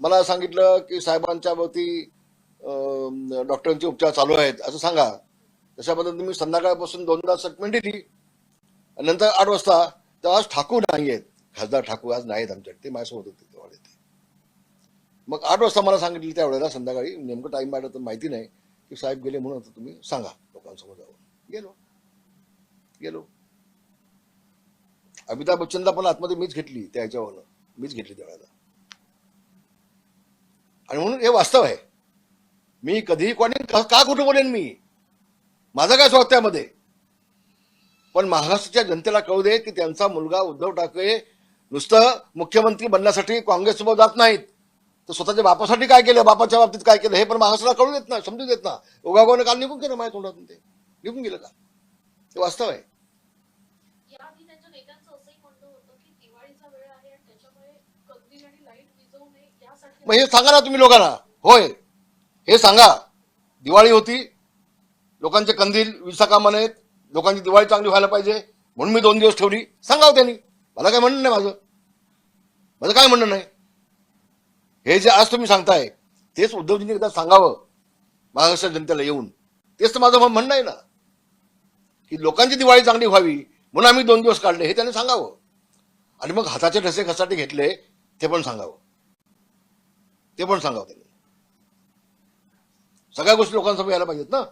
मला सांगितलं की साहेबांच्या वरती डॉक्टरांचे उपचार चालू आहेत. असं सांगा. तशा पद्धतीने मी संध्याकाळपासून दोनदा स्टेटमेंट दिली. आणि नंतर आठ वाजता तर आज ठाकूर नाही आहेत. खासदार ठाकूर आज नाहीत आमच्याकडे. ते माझ्यासोबत होते तेव्हा ते मग आठ वाजता मला सांगितलं त्यावेळेला संध्याकाळी नेमकं टाइम पाहिलं तर माहिती नाही. की साहेब गेले म्हणून आता तुम्ही सांगा लोकांसमोर जाऊन. गेलो. गेलो. अमिताभ बच्चनला पण आतमध्ये मीच घेतली त्या ह्याच्यावरनं मीच घेतली त्यावेळेला आणि म्हणून हे वास्तव आहे. मी कधीही कोणी का कुठं बोलेन मी? माझं काय स्वास्थ्यामध्ये पण महाराष्ट्राच्या जनतेला कळू दे की त्यांचा मुलगा उद्धव ठाकरे नुसतं मुख्यमंत्री बनण्यासाठी काँग्रेससोबत जात नाहीत. तर स्वतःच्या बापासाठी काय केलं? बापाच्या बाबतीत काय केलं? हे पण महाराष्ट्राला कळू देत ना समजू देत ना. उगागोने काल निघून गेलं माझ्या तोंडातून ते. निघून गेलं का? ते वास्तव आहे. मग हे सांगा ना तुम्ही लोकांना. होय हे सांगा. दिवाळी होती लोकांचे कंदील विसाकामान आहेत लोकांची दिवाळी चांगली व्हायला पाहिजे म्हणून मी दोन दिवस ठेवली. सांगावं त्यांनी. मला काय म्हणणं नाही माझं. माझं काय म्हणणं नाही. हे जे आज तुम्ही सांगताय तेच उद्धवजींनी एकदा सांगावं महाराष्ट्र जनतेला येऊन. तेच तर माझं म्हणणं आहे ना. की लोकांची दिवाळी चांगली व्हावी म्हणून आम्ही दोन दिवस काढले हे त्यांनी सांगावं. आणि मग हाताचे ठसे कशासाठी घेतले ते पण सांगावं. ते पण सांगावं त्यांनी. सगळ्या गोष्टी लोकांसमोर यायला पाहिजेत ना?